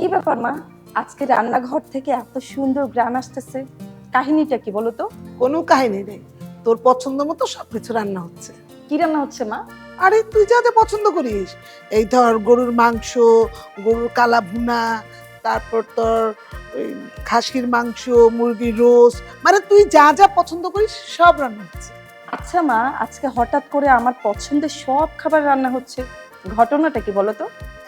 কি ব্যাপার মা? আজকে রান্নাঘর থেকে এত সুন্দর গ্রান আসতেছে। কাহিনীটা কি বলো তো? কোনো কাহিনী নেই। তোর পছন্দ মতো সবকিছু রান্না হচ্ছে। কি রান্না হচ্ছে মা? আরে তুই যা যা পছন্দ করিস। এই ধর গরুর মাংস গরুর কালা ভুনা তারপর তোর খাসির মাংস মুরগির রোস্ট মানে তুই যা যা পছন্দ করিস সব রান্না হচ্ছে। আচ্ছা মা আজকে হঠাৎ করে আমার পছন্দের সব খাবার রান্না হচ্ছে। ঘটনাটা কি বলো তো?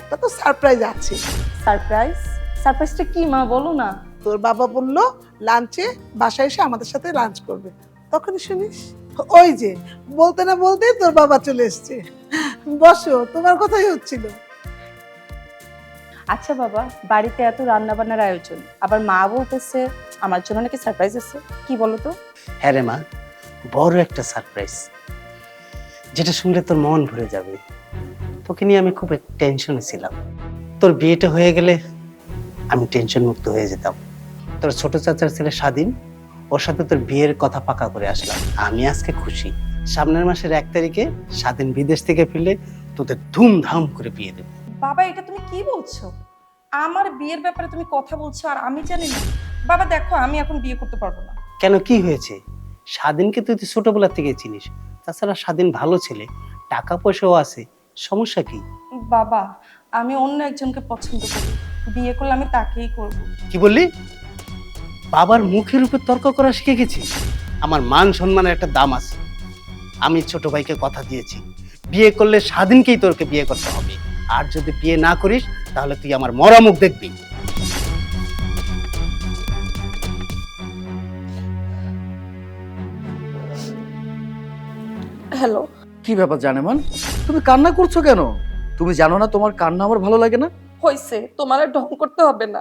একটা তো সারপ্রাইজ আছে। সারপ্রাইজ সারপ্রাইজটা কি মা? বলো না। তোর বাবা বলল লাঞ্চে বাসায় এসে আমাদের সাথে লাঞ্চ করবে। তখনই শুনিস ওই যে বলতে না বলতে তোর বাবা চলে এসছে। বসো তোমার কথাই হচ্ছিল। আচ্ছা বাবা বাড়িতে এত রান্না বান্নার আয়োজন। আবার মা বলতেছে আমার জন্য নাকি সারপ্রাইজ আছে? কি বলো তো? হ্যাঁ রে মা বড় একটা সারপ্রাইজ যেটা শুনলে তোর মন ভরে যাবে। তোকে নিয়ে আমি খুব টেনশনে ছিলাম। তোর বিয়েটা হয়ে গেলে আমি টেনশন মুক্ত হয়ে যেতাম। তোর ছোট চাচার ছেলে স্বাধীন ওর সাথে তোর বিয়ের কথা পাকা করে আসলাম। আমি আজকে খুশি। সামনের মাসের এক তারিখে স্বাধীন বিদেশ থেকে ফিরলে তোদের ধুমধাম করে বিয়ে দেবো। বাবা এটা তুমি কি বলছো? আমার বিয়ের ব্যাপারে তুমি কথা বলছো আর আমি জানি না। বাবা দেখো আমি এখন বিয়ে করতে পারব না। কেন কি হয়েছে? স্বাধীনকে তুই তো ছোটবেলা থেকে চিনিস। তাছাড়া স্বাধীন ভালো ছেলে টাকা পয়সাও আছে সমস্যা কি? বাবা আমি অন্য একজনকে পছন্দ করি। বিয়ে করলে আমি তাকেই করব। কি বললি? বাবার মুখের উপর তর্ক করা শিখে গেছি। আমার মান সম্মানের একটা দাম আছে। আমি ছোট ভাইকে কথা দিয়েছি। বিয়ে করলে স্বাধীনকেই তোরকে বিয়ে করতে হবে। আর যদি বিয়ে না করিস তাহলে তুই আমার মরা মুখ দেখবি। হ্যালো। কি ব্যাপার জানে জানেমান তুমি কান্না করছ কেন? তুমি জানো না তোমার কান্না আমার ভালো লাগে না? হয়েছে তোমার আর ঢং করতে হবে না।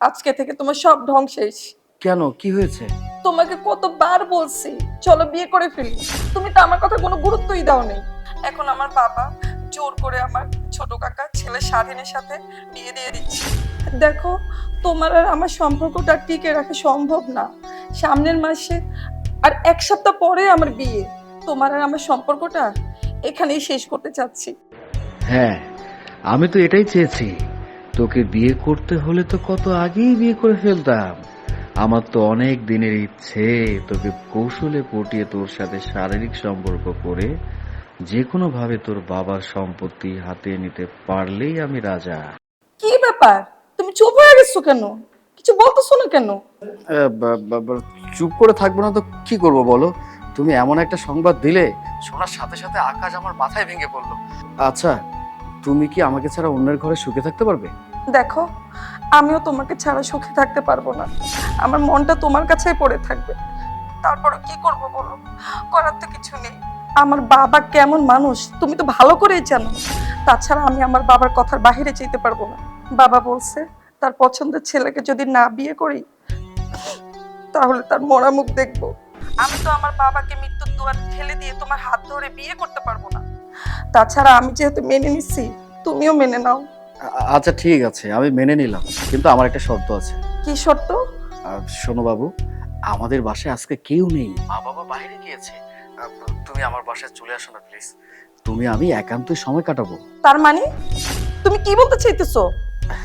আজকে থেকে তোমার সব ঢং শেষ। কেন? কি হয়েছে? তোমাকে কতবার বলছি চলো বিয়ে করে ফেলি। তুমি তো আমার কথা কোনো গুরুত্বই দাও নেই এখন আমার বাবা জোর করে আমার ছোট কাকা ছেলে স্বাধীনের সাথে বিয়ে দিয়ে দিচ্ছে। দেখো তোমার আর আমার সম্পর্কটা টিকে রাখা সম্ভব না। সামনের মাসে আর এক সপ্তাহ পরে আমার বিয়ে। তোমার আর আমার সম্পর্কটা এখানেই শেষ করতে চাচ্ছি। হ্যাঁ আমি তো এটাই চেয়েছি। তোকে বিয়ে করতে হলে তো কত আগেই বিয়ে করে ফেলতাম। আমার তো অনেক দিনের ইচ্ছে তোকে কৌশলে পটিয়ে তোর সাথে শারীরিক সম্পর্ক করে যে কোনো ভাবে তোর বাবার সম্পত্তি হাতে নিতে পারলেই আমি রাজা। কি ব্যাপার? তুমি চুপ হয়ে গেছো কেন? কিছু বলতেছো না কেন? চুপ করে থাকব না তো কি করব বলো? তুমি এমন একটা সংবাদ দিলে, শোনার সাথে সাথে আকাশ আমার মাথায় ভেঙে পড়ল। আচ্ছা তুমি কি আমাকে ছাড়া অন্যের ঘরে সুখে থাকতে পারবে? দেখো, আমিও তোমাকে ছাড়া সুখে থাকতে পারব না। আমার মনটা তোমার কাছেই পড়ে থাকবে। তারপরে কি করব বলো? করার তো কিছু নেই। আমার বাবা কেমন মানুষ, তুমি তো ভালো করেই জানো। তাছাড়া আমি আমার বাবার কথার বাইরে যেতে পারব না। বাবা বলছে, তার পছন্দের ছেলেকে যদি না বিয়ে করি, তাহলে তার মরা মুখ দেখব। আমি তো আমার বাবাকে মৃত্যুর দুয়ার ঠেলে দিয়ে তোমার হাত ধরে বিয়ে করতে পারব না। তাছাড়া আমি যেহেতু মেনে নিচ্ছি তুমিও মেনে নাও। আচ্ছা ঠিক আছে আমি মেনে নিলাম কিন্তু আমার একটা শর্ত আছে। কি শর্ত? শোনো বাবু আমাদের বাসায় আজকে কেউ নেই মা বাবা বাইরে গিয়েছে। তুমি আমার বাসায় চলে আসো না প্লিজ। তুমি আমি একান্তই সময় কাটাবো। তার মানে? তুমি কি বলতে চাইতেছো?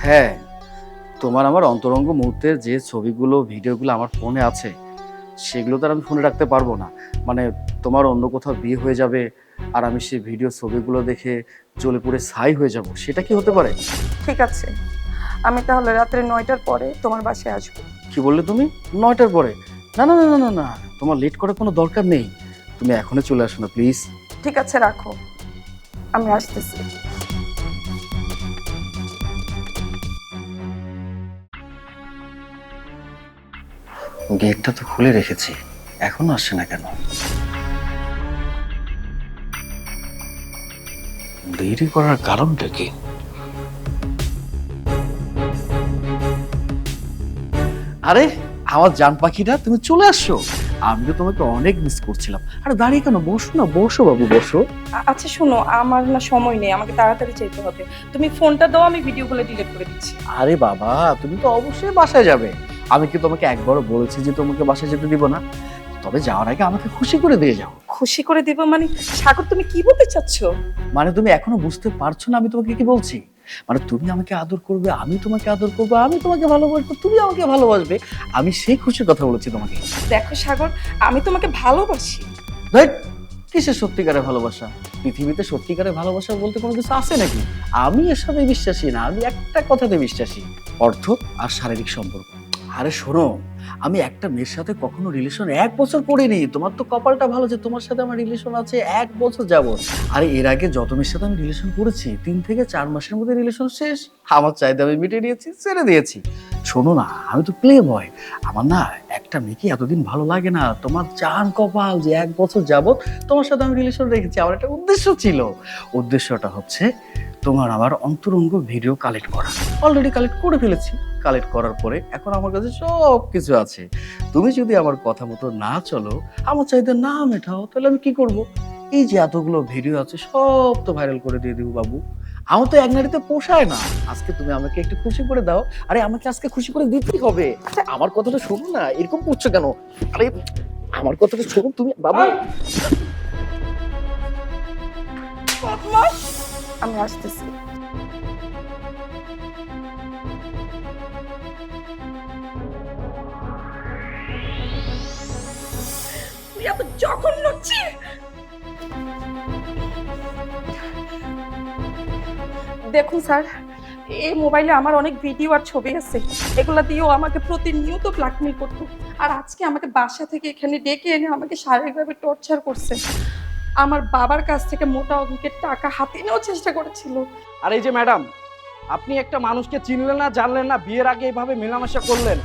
হ্যাঁ তোমার আমার অন্তরঙ্গ মুহূর্তের যে ছবিগুলো ভিডিওগুলো আমার ফোনে আছে সেগুলো তো আর আমি ফোনে রাখতে পারব না। মানে তোমার অন্য কোথাও বিয়ে হয়ে যাবে আর আমি সেই ভিডিও ছবিগুলো দেখে জ্বলে পুড়ে ছাই হয়ে যাব সেটা কি হতে পারে? ঠিক আছে। আমি তাহলে রাত্রে নয়টার পরে তোমার বাসায় আসব। কি বললে তুমি? নয়টার পরে? না না না না না না তোমার লেট করার কোনো দরকার নেই। তুমি এখনই চলে আসো না প্লিজ ঠিক আছে রাখো। আমি আসতেছি। গেটটা তো খুলে রেখেছি। এখনও আসছে না কেন? দেরি করার কারণটা কি? আরে আমার জান পাখিটা তুমি চলে আসছো। আমি তো তোমাকে অনেক মিস করছিলাম। আরে দাঁড়িয়ে কেন? বসো না বসো বাবু বসো। আচ্ছা শোনো আমার না সময় নেই আমাকে তাড়াতাড়ি যেতে হবে। তুমি ফোনটা দাও আমি ভিডিওগুলো ডিলিট করে দিচ্ছি। আরে বাবা তুমি তো অবশ্যই বাসায় যাবে। আমি কি তোমাকে একবারও বলেছি যে তোমাকে বাসায় যেতে দিব না? তবে যাওয়ার আগে আমাকে খুশি করে দিয়ে যাও। খুশি করে দিব মানে? সাগর তুমি কি বলতে চাচ্ছ? মানে তুমি এখনও বুঝতে পারছ না আমি তোমাকে কি বলছি? মানে তুমি আমাকে আদর করবে আমি তোমাকে আদর করব আমি তোমাকে ভালোবাসবো তুমি আমাকে ভালোবাসবে আমি সেই খুশির কথা বলেছি তোমাকে। দেখো সাগর আমি তোমাকে ভালোবাসি। কিসের সত্যিকারের ভালোবাসা? পৃথিবীতে সত্যিকারের ভালোবাসা বলতে কোনো কিছু আছে নাকি? আমি এসবে বিশ্বাসী না আমি একটা কথাতে বিশ্বাসী। অর্থ আর শারীরিক সম্পর্ক। আরে শোনো, আমি একটা মেয়ের সাথে কখনো রিলেশন এক বছর পড়িনি তোমার তো কপালটা ভালো যে তোমার সাথে আমার রিলেশন আছে এক বছর যাব আর এর আগে যত মেয়ের সাথে আমি রিলেশন করেছি, তিন থেকে চার মাসের মধ্যে রিলেশন শেষ। আমার চাহিদা আমি মিটিয়ে নিয়েছি, ছেড়ে দিয়েছি। শোনো না, আমি তো প্লে বয় আমার না একটা মেয়েকে এতদিন ভালো লাগে না। তোমার চান কপাল যে এক বছর যাবত তোমার সাথে আমি রিলেশন রেখেছি, আমার একটা উদ্দেশ্য ছিল। উদ্দেশ্যটা হচ্ছে তোমার আমার অন্তরঙ্গ ভিডিও কালেক্ট করা। অলরেডি কালেক্ট করে ফেলেছি। কালেক্ট করার পরে এখন আমার কাছে সব কিছু আছে। তুমি যদি আমার কথা মতো না চলো আমার চাইতে না মেটাও তাহলে আমি কি করব? এই যে এতগুলো ভিডিও আছে সব তো ভাইরাল করে দিয়ে দিব বাবু। আমার তো এক নারীতে পোষায় না। আজকে তুমি আমাকে একটু খুশি করে দাও। আরে আমাকে আজকে খুশি করে দিতেই হবে। আরে আমার কথাটা শোনো না এরকম করছ কেন? আরে আমার কথাটা শোনো তুমি বাবু। আমি আসতেছি। তুই এত জঘন্য ছি! দেখুন স্যার এই মোবাইলে আমার অনেক ভিডিও আর ছবি আছে। এগুলো দিয়েও আমাকে প্রতিনিয়ত ব্ল্যাকমেল করতো। আর আজকে আমাকে বাসা থেকে এখানে ডেকে এনে আমাকে শারীরিকভাবে টর্চার করছে। আমার বাবার কাছ থেকে মোটা অঙ্কের টাকা হাতে নেওয়ার চেষ্টা করেছিল। আর এই যে ম্যাডাম আপনি একটা মানুষকে চিনলেন না জানলেন না বিয়ের আগে এইভাবে মেলামেশা করলেন।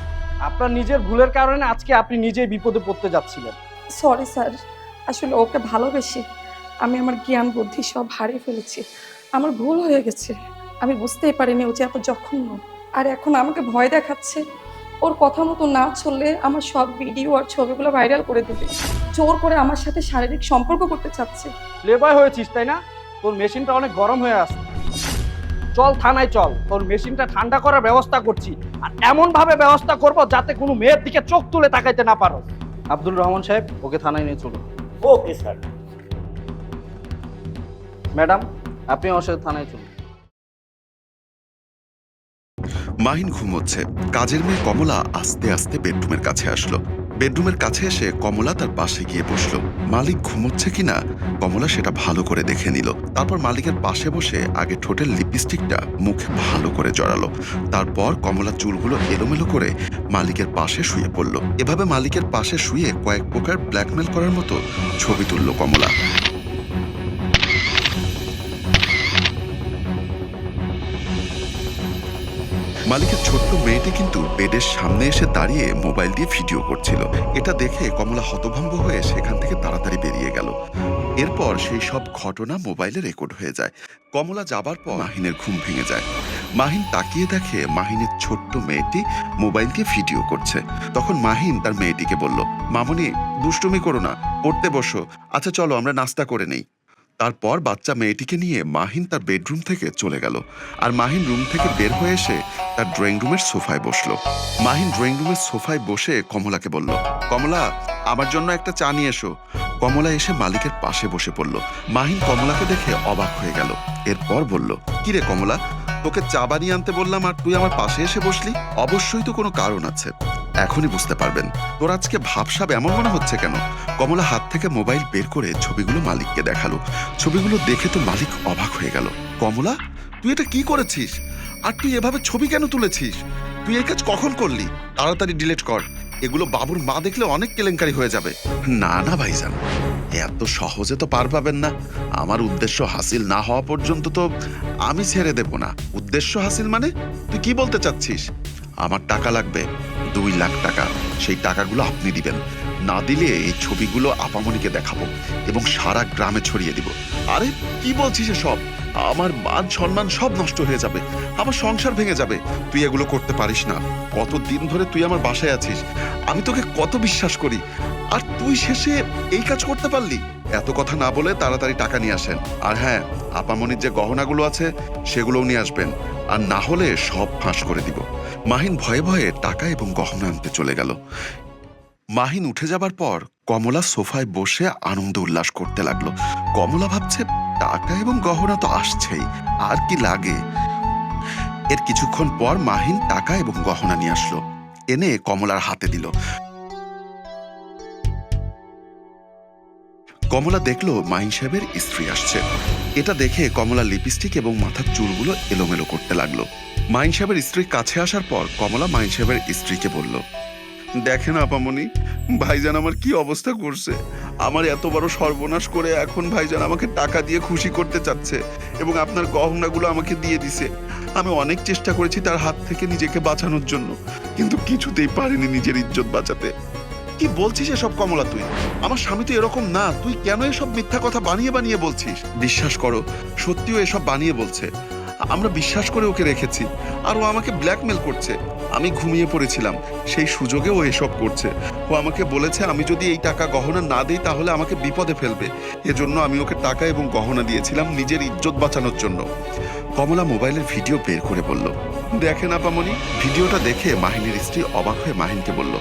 আপনার নিজের ভুলের কারণে আজকে আপনি নিজেই বিপদে পড়তে যাচ্ছিলেন। সরি স্যার আসলে ওকে ভালোবেসে আমি আমার জ্ঞান বুদ্ধি সব হারিয়ে ফেলেছি। আমার ভুল হয়ে গেছে। আমি বুঝতেই পারিনি ও যে এত জঘন্য। আর এখন আমাকে ভয় দেখাচ্ছে। ওর কথা মতো না চললে আমার সব ভিডিও আর ছবিগুলো ভাইরাল করে দেবে। জোর করে আমার সাথে শারীরিক সম্পর্ক করতে চাচ্ছে। লেবাই হয়েছিস তাই না? তোর মেশিনটা অনেক গরম হয়ে আসছে চল থানায় চল। তোর মেশিনটা ঠান্ডা করার ব্যবস্থা করছি। আর এমন ভাবে ব্যবস্থা করব যাতে কোনো মেয়ের দিকে চোখ তুলে তাকাইতে না পারো। আব্দুল রহমান সাহেব ওকে থানায় নিয়ে চলুন। ওকে স্যার ম্যাডাম আপনি আমার সাথে থানায় চলুন। মাহিন ঘুমোচ্ছে। কাজের মেয়ে কমলা আস্তে আস্তে বেডরুমের কাছে আসলো। বেডরুমের কাছে এসে কমলা তার পাশে গিয়ে বসল। মালিক ঘুমোচ্ছে কিনা কমলা সেটা ভালো করে দেখে নিল। তারপর মালিকের পাশে বসে আগে ঠোঁটের লিপস্টিকটা মুখে ভালো করে জড়ালো। তারপর কমলা চুলগুলো এলোমেলো করে মালিকের পাশে শুয়ে পড়ল। এভাবে মালিকের পাশে শুয়ে কয়েক প্রকার ব্ল্যাকমেল করার মতো ছবি তুলল কমলা। মালিকের ছোট্ট মেয়েটি কিন্তু বেডের সামনে এসে দাঁড়িয়ে মোবাইল দিয়ে ভিডিও করছিল। এটা দেখে কমলা হতভম্ব হয়ে সেখান থেকে তাড়াতাড়ি বেরিয়ে গেল। এরপর সেই সব ঘটনা মোবাইলে রেকর্ড হয়ে যায়। কমলা যাবার পর মাহিনের ঘুম ভেঙে যায়। মাহিন তাকিয়ে দেখে মাহিনের ছোট্ট মেয়েটি মোবাইল দিয়ে ভিডিও করছে। তখন মাহিন তার মেয়েটিকে বলল, মামনি, দুষ্টুমি করো না, পড়তে বসো। আচ্ছা চলো, আমরা নাস্তা করে নেই। তারপর বাচ্চা মেয়েটিকে নিয়ে মাহিন তার বেডরুম থেকে চলে গেল। আর মাহিন রুম থেকে বের হয়ে এসে তার ড্রয়িং রুমের সোফায় বসল। মাহিন ড্রয়িং রুমের সোফায় বসে কমলাকে বলল, কমলা, আমার জন্য একটা চা নিয়ে এসো। কমলা এসে মালিকের পাশে বসে পড়ল। মাহিন কমলাকে দেখে অবাক হয়ে গেল। এরপর বলল কিরে কমলা, তোকে চা বানিয়ে আনতে বললাম আর তুই আমার পাশে এসে বসলি? অবশ্যই তো কোনো কারণ আছে। এখনই বুঝতে পারবেন। তোর আজকে ভাবসাব এমন মনে হচ্ছে কেন? কমলা হাত থেকে মোবাইল বের করে ছবিগুলো মালিককে দেখাল। ছবিগুলো দেখে তো মালিক অবাক হয়ে গেল। কমলা, তুই এটা কি করেছিস? আর তুই এভাবে ছবি কেন তুলেছিস? তুই এই কাজ কখন করলি? তাড়াতাড়ি ডিলিট কর। এগুলো বাবুর মা দেখলে অনেক কেলেঙ্কারি হয়ে যাবে। না না, ভাইজান। এত সহজে তো পার পাবেন না। আমার উদ্দেশ্য হাসিল না হওয়া পর্যন্ত তো আমি ছেড়ে দেব না। উদ্দেশ্য হাসিল মানে? তুই কি বলতে চাচ্ছিস? আমার টাকা লাগবে। দুই লাখ টাকা। সেই টাকাগুলো আপনি দিবেন। না দিলে এই ছবিগুলো আপামনিকে দেখাবো এবং সারা গ্রামে ছড়িয়ে দিব। আরে, কি বলছিস সব আমার মান সম্মান সব নষ্ট হয়ে যাবে। আমার সংসার ভেঙে যাবে। তুই এগুলো করতে পারিস না। কত দিন ধরে তুই আমার বাসায় আছিস? আমি তোকে কত বিশ্বাস করি। আর তুই শেষে এই কাজ করতে পারলি। এত কথা না বলে তাড়াতাড়ি টাকা নিয়ে আসেন। আর হ্যাঁ আপামনির যে গহনাগুলো আছে, সেগুলোও নিয়ে আসবেন। আর না হলে সব ফাঁস করে দিব। মাহিন ভয়ে ভয়ে টাকা এবং গহনা আনতে চলে গেল। মাহিন উঠে যাবার পর কমলা সোফায় বসে আনন্দ উল্লাস করতে লাগল। কমলা ভাবছে, টাকা এবং গহনা তো আসছেই, আর কি লাগে? এর কিছুক্ষণ পর মাহিন টাকা এবং গহনা নিয়ে আসলো। এনে কমলার হাতে দিল। কমলা দেখল মাহিন সাহেবের স্ত্রী আসছে। এটা দেখে কমলা লিপস্টিক এবং মাথার চুলগুলো এলোমেলো করতে লাগল। মাইন সাহেবের স্ত্রীর কাছে আসার পর কমলা মাইন সাহেবের স্ত্রীকে বলল, দেখেন আপামনি, ভাইজান আমার কি অবস্থা করছে? আমার এত বড় সর্বনাশ করে এখন ভাইজান আমাকে টাকা দিয়ে খুশি করতে চাচ্ছে এবং আপনার গহনাগুলো আমাকে দিয়ে দিছে। আমি অনেক চেষ্টা করেছি তার হাত থেকে নিজেকে বাঁচানোর জন্য, কিন্তু কিছুতেই পারিনি নিজের ইজ্জত বাঁচাতে। কি বলছিস এসব কমলা তুই? আমার স্বামী তো এরকম না। তুই কেন এসব মিথ্যা কথা বানিয়ে বানিয়ে বলছিস? বিশ্বাস করো, সত্যিও এসব বানিয়ে বলছে। আমরা বিশ্বাস করে ওকে রেখেছি। আর ও আমাকে ব্ল্যাকমেল করছে। আমি ঘুমিয়ে পড়েছিলাম। সেই সুযোগে ও এসব করছে। ও আমাকে বলেছে, আমি যদি এই টাকা গহনা না দিই, তাহলে আমাকে বিপদে ফেলবে। এজন্য আমি ওকে টাকা এবং গহনা দিয়েছিলাম নিজের ইজ্জত বাঁচানোর জন্য। কমলা মোবাইলের ভিডিও বের করে বলল, দেখেন আপামনি, ভিডিওটা দেখে মাহিনের স্ত্রী অবাক হয়ে মাহিনকে বলল,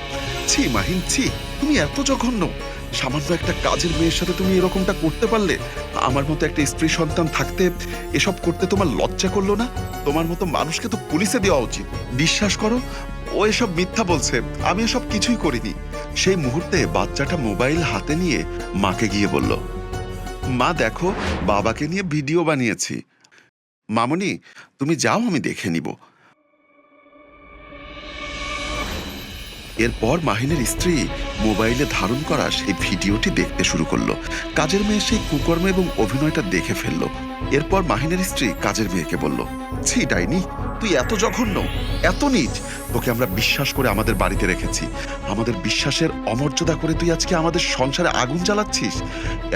ছি মাহিন, ছি, তুমি এত জঘন্য। সামান্য একটা কাজের মেয়ের সাথে তুমি এরকমটা করতে পারলে? আমার মতো একটা স্ত্রী সন্তান থাকতে এসব করতে তোমার লজ্জা করল না? তোমার মতো মানুষকে তো পুলিশে দেওয়া উচিত। বিশ্বাস করো, ও এসব মিথ্যা বলছে। আমি এসব কিছুই করিনি। সেই মুহূর্তে বাচ্চাটা মোবাইল হাতে নিয়ে মাকে গিয়ে বলল, মা, দেখো, বাবাকে নিয়ে ভিডিও বানিয়েছি। মামনি, তুমি যাও, আমি দেখে নিব। এরপর মাহিনের স্ত্রী মোবাইলে ধারণ করা সেই ভিডিওটি দেখতে শুরু করল। কাজের মেয়ে সেই কুকর্ম এবং অভিনয়টা দেখে ফেলল। এরপর মাহিনের স্ত্রী কাজের মেয়েকে বলল, ছি, ডাইনি, তুই এত জঘন্য, এত নিচ, তোকে আমরা বিশ্বাস করে আমাদের বাড়িতে রেখেছি। আমাদের বিশ্বাসের অমর্যাদা করে তুই আজকে আমাদের সংসারে আগুন জ্বালাচ্ছিস।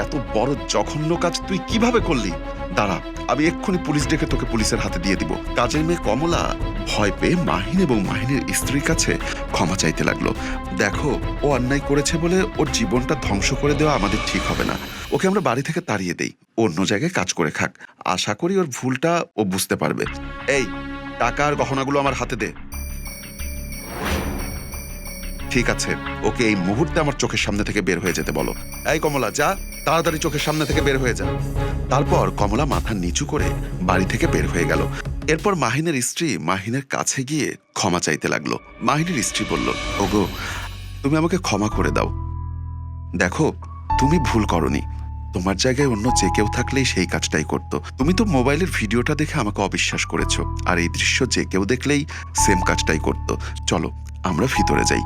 এত বড় জঘন্য কাজ তুই কীভাবে করলি? দাঁড়া, আমি এক্ষুনি পুলিশ ডেকে তোকে পুলিশের হাতে দিয়ে দিব। কাজের মেয়ে কমলা ভয় পেয়ে মাহিন এবং মাহিনের স্ত্রীর কাছে ক্ষমা চাইতে লাগল। দেখো, ও অন্যায় করেছে বলে ওর জীবনটা ধ্বংস করে দেওয়া আমাদের ঠিক হবে না। ওকে আমরা বাড়ি থেকে তাড়িয়ে দেই। অন্য জায়গায় কাজ করে খাক। আশা করি ওর ভুলটা ও বুঝতে পারবে। এই, টাকা আর গহনাগুলো আমার হাতে দে। ঠিক আছে, ওকে এই মুহূর্তে আমার চোখের সামনে থেকে বের হয়ে যেতে বলো। এই কমলা, যা, তাড়াতাড়ি চোখের সামনে থেকে বের হয়ে যা। তারপর কমলা মাথা নিচু করে বাড়ি থেকে বের হয়ে গেল। এরপর মাহিনের স্ত্রী মাহিনের কাছে গিয়ে ক্ষমা চাইতে লাগল। মাহিনের স্ত্রী বলল, ওগো, তুমি আমাকে ক্ষমা করে দাও। দেখো, তুমি ভুল করনি। তোমার জায়গায় অন্য যে কেউ থাকলেই সেই কাজটাই করত। তুমি তো মোবাইলের ভিডিওটা দেখে আমাকে অবিশ্বাস করেছ। আর এই দৃশ্য যে কেউ দেখলেই সেম কাজটাই করত। চলো, আমরা ভিতরে যাই।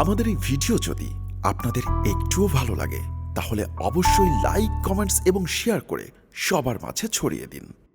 আমাদের এই ভিডিও যদি আপনাদের একটুও ভালো লাগে, তাহলে অবশ্যই লাইক কমেন্টস এবং শেয়ার করে সবার মাঝে ছড়িয়ে দিন।